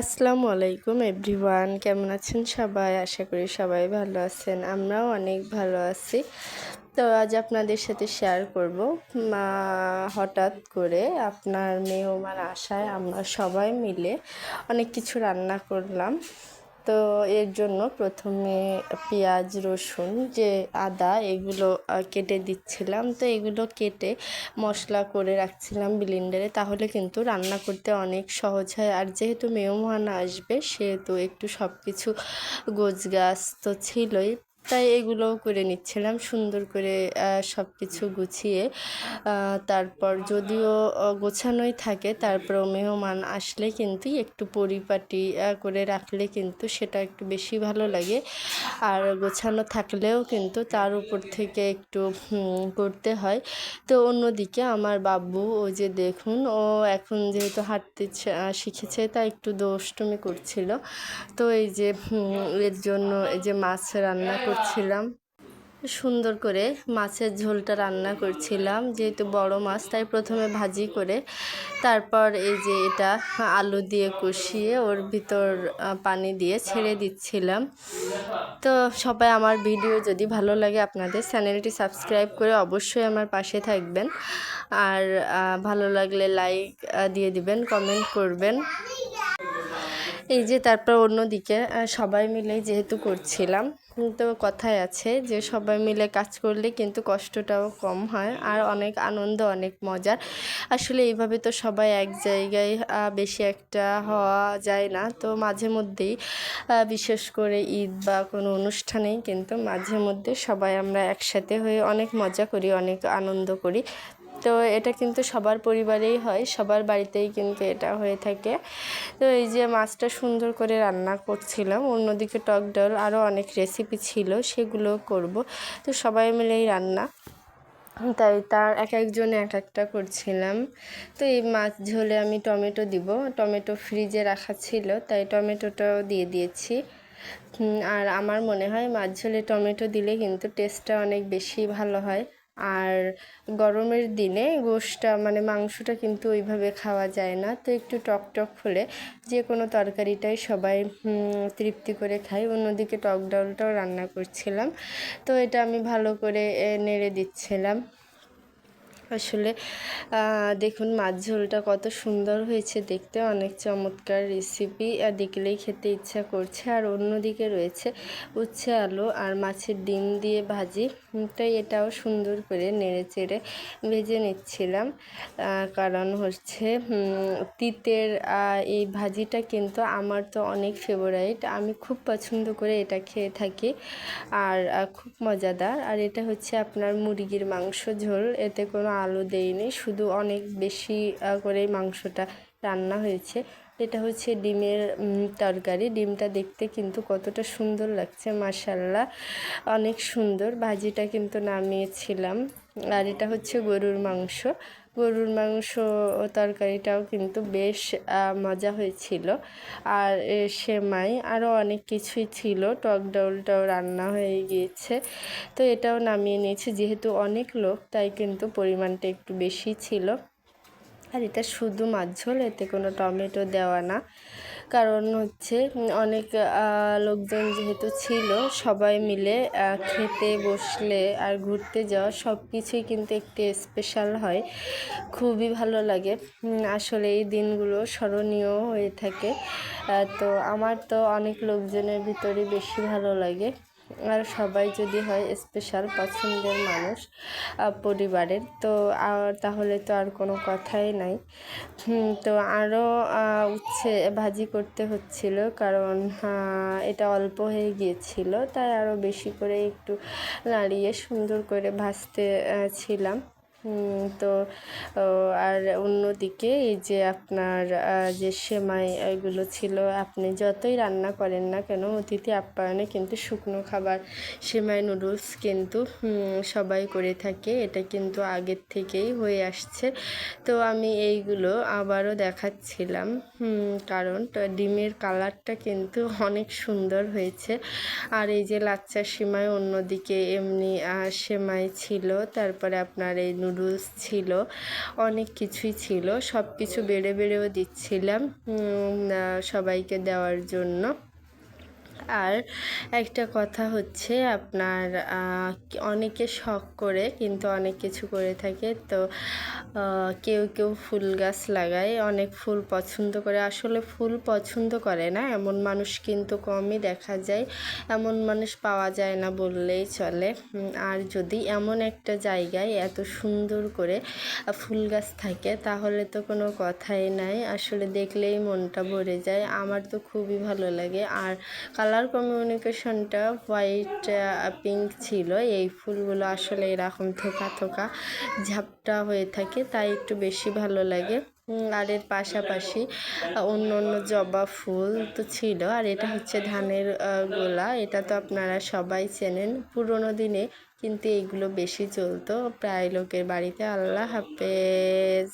আসসালামু আলাইকুম এভরিওয়ান, কেমন আছেন সবাই? আশা করি সবাই ভালো আছেন, আমরাও অনেক ভালো আছি। তো আজ আপনাদের সাথে শেয়ার করব। মা, হঠাৎ করে আপনার মেহমান আসায় আমরা সবাই মিলে অনেক কিছু রান্না করলাম। তো এর জন্য প্রথমে পেঁয়াজ, রসুন যে আদা, এগুলো কেটে দিচ্ছিলাম। তো এগুলো কেটে মশলা করে রাখছিলাম ব্লিন্ডারে তাহলে কিন্তু রান্না করতে অনেক সহজ হয়। আর যেহেতু মেহমান আসবে, সেহেতু একটু সব কিছু গোছগাছ তো ছিলই। তাই এগুলোও করে নিচ্ছিলাম সুন্দর করে সব কিছু গুছিয়ে। তারপর যদিও গোছানোই থাকে তারপর মেহমান আসলে কিন্তু একটু পরিপাটি করে রাখলে কিন্তু সেটা একটু বেশি ভালো লাগে। আর গোছানো থাকলেও কিন্তু তার উপর থেকে একটু করতে হয়। তো অন্যদিকে আমার বাবু ও যে দেখুন, ও এখন যেহেতু হাঁটতে শিখেছে তা একটু দোষ্টমি করছিল। তো এই যে এর জন্য এই যে মাছ রান্না করছিলাম। সুন্দর করে মাছের ঝোলটা রান্না করছিলাম। যেহেতু বড় মাছ, তাই প্রথমে ভাজি করে তারপর এই যে এটা আলু দিয়ে কষিয়ে ওর ভিতর পানি দিয়ে ছেড়ে দিচ্ছিলাম। তো সবাই আমার ভিডিও যদি ভালো লাগে আপনাদের চ্যানেলটি সাবস্ক্রাইব করে অবশ্যই আমার পাশে থাকবেন। আর ভালো লাগলে লাইক দিয়ে দিবেন, কমেন্ট করবেন। এই যে তারপর অন্যদিকে সবাই মিলে যেহেতু করছিলাম তো কথায় আছে যে সবাই মিলে কাজ করলে কিন্তু কষ্টটাও কম হয় আর অনেক আনন্দ, অনেক মজার আসলে এইভাবে তো সবাই এক জায়গায় বেশি একটা হওয়া যায় না। তো মাঝে মধ্যেই বিশেষ করে ঈদ বা কোনো অনুষ্ঠানেই কিন্তু মাঝে মধ্যে সবাই আমরা একসাথে হয়ে অনেক মজা করি, অনেক আনন্দ করি। তো এটা কিন্তু সবার পরিবারেই হয়, সবার বাড়িতেই কিন্তু এটা হয়ে থাকে। তো এই যে মাছটা সুন্দর করে রান্না করছিলাম, অন্যদিকে টক ডাল আরও অনেক রেসিপি ছিল, সেগুলো করব। তো সবাই মিলেই রান্না। তাই তার এক একজনে এক একটা করছিলাম। তো এই মাছ ঝোলে আমি টমেটো দিব। টমেটো ফ্রিজে রাখা ছিল, তাই টমেটোটাও দিয়ে দিয়েছি। আর আমার মনে হয় মাছ ঝোলে টমেটো দিলে কিন্তু টেস্টটা অনেক বেশি ভালো হয়। আর গরমের দিনে গোশটা মানে মাংসটা কিন্তু ওইভাবে খাওয়া যায় না। তো একটু টক টক হলে যে কোনো তরকারিটাই সবাই তৃপ্তি করে খায়। অন্যদিকে টক ডালটাও রান্না করছিলাম। তো এটা আমি ভালো করে নেড়ে দিচ্ছিলাম। আসলে দেখুন মাছ ঝোলটা কত সুন্দর হয়েছে দেখতে, অনেক চমৎকার রেসিপি দেখলেই খেতে ইচ্ছা করছে। আর অন্যদিকে রয়েছে উচ্ছে আলু আর মাছের ডিম দিয়ে ভাজি তাই এটাও সুন্দর করে নেড়ে চেড়ে ভেজে নিচ্ছিলাম। কারণ হচ্ছে তিতের এই ভাজিটা কিন্তু আমার তো অনেক ফেভারাইট আমি খুব পছন্দ করে এটা খেয়ে থাকি আর খুব মজাদার। আর এটা হচ্ছে আপনার মুরগির মাংস ঝোল, এতে কোনো আলু দেইনি, শুধু অনেক বেশি করে মাংসটা রান্না হয়েছে। এটা হচ্ছে ডিমের তরকারি। ডিমটা দেখতে কিন্তু কতটা সুন্দর লাগছে মাসাল্লাহ অনেক সুন্দর। ভাজিটা কিন্তু নামিয়েছিলাম। আর এটা হচ্ছে গরুর মাংস। গরুর মাংস তরকারিটাও কিন্তু বেশ মজা হয়েছিল। আর সেমাই আরও অনেক কিছুই ছিল। টক ডাউলটাও রান্না হয়ে গিয়েছে। তো এটাও নামিয়ে নিয়েছি। যেহেতু অনেক লোক, তাই কিন্তু পরিমাণটা একটু বেশি ছিল। আর এটা শুধু মাছ ঝোল, এতে কোনো টমেটো দেওয়া না। কারণ হচ্ছে অনেক লোকজন যেহেতু ছিল, সবাই মিলে খেতে বসলে আর ঘুরতে যাওয়া সব কিছুই কিন্তু একটি স্পেশাল হয়। খুবই ভালো লাগে। আসলে এই দিনগুলো স্মরণীয় হয়ে থাকে। তো আমার তো অনেক লোকজনের ভিতরে বেশি ভালো লাগে। আর সবাই যদি হয় স্পেশাল পছন্দের মানুষ পরিবারের, তো তাহলে তো আর কোনো কথাই নাই। তো আরও উচ্ছে ভাজি করতে হচ্ছিল, কারণ এটা অল্প হয়ে গিয়েছিল, তাই আরও বেশি করে একটু নাড়িয়ে সুন্দর করে ভাজতে ছিলাম। তো আর অন্যদিকে এই যে আপনার যে সেমাই, এগুলো ছিল, আপনি যতই রান্না করেন না কেন, অতিথি আপ্যায়নে কিন্তু শুকনো খাবার, সেমাই নুডলস কিন্তু সবাই করে থাকে। এটা কিন্তু আগের থেকেই হয়ে আসছে। তো আমি এইগুলো আবারও দেখাচ্ছিলাম কারণ ডিমের কালারটা কিন্তু অনেক সুন্দর হয়েছে। আর এই যে লাচ্চা সেমাই অন্যদিকে এমনি সেমাই ছিল, তারপরে আপনার এই নুডলস নুডলস ছিল, অনেক কিছুই ছিল সব কিছু বেড়ে বেড়েও দিচ্ছিলাম সবাইকে দেওয়ার জন্য। আর একটা কথা হচ্ছে আপনার অনেকে শখ করে, কিন্তু অনেক কিছু করে থাকে, তো কেউ কেউ ফুল গাছ লাগায়, অনেক ফুল পছন্দ করে। আসলে ফুল পছন্দ করে না, এমন মানুষ কিন্তু কমই দেখা যায়। এমন মানুষ পাওয়া যায় না বললেই চলে। আর যদি এমন একটা জায়গায় এত সুন্দর করে ফুল গাছ থাকে, তাহলে তো কোনো কথাই নাই। আসলে দেখলেই মনটা ভরে যায়। আমার তো খুবই ভালো লাগে। আর কালার কমিউনিকেশনটা হোয়াইট পিঙ্ক ছিল। এই ফুলগুলো আসলে এরকম থোকা থোকা ঝাপটা হয়ে থাকে। তাই একটু বেশি ভালো লাগে। আর এর পাশাপাশি অন্য অন্য জবা ফুল তো ছিল। আর এটা হচ্ছে ধানের গোলা। এটা তো আপনারা সবাই চেনেন। পুরোনো দিনে কিন্তু এইগুলো বেশি চলতো। প্রায় লোকের বাড়িতে। আল্লাহ হাফেজ।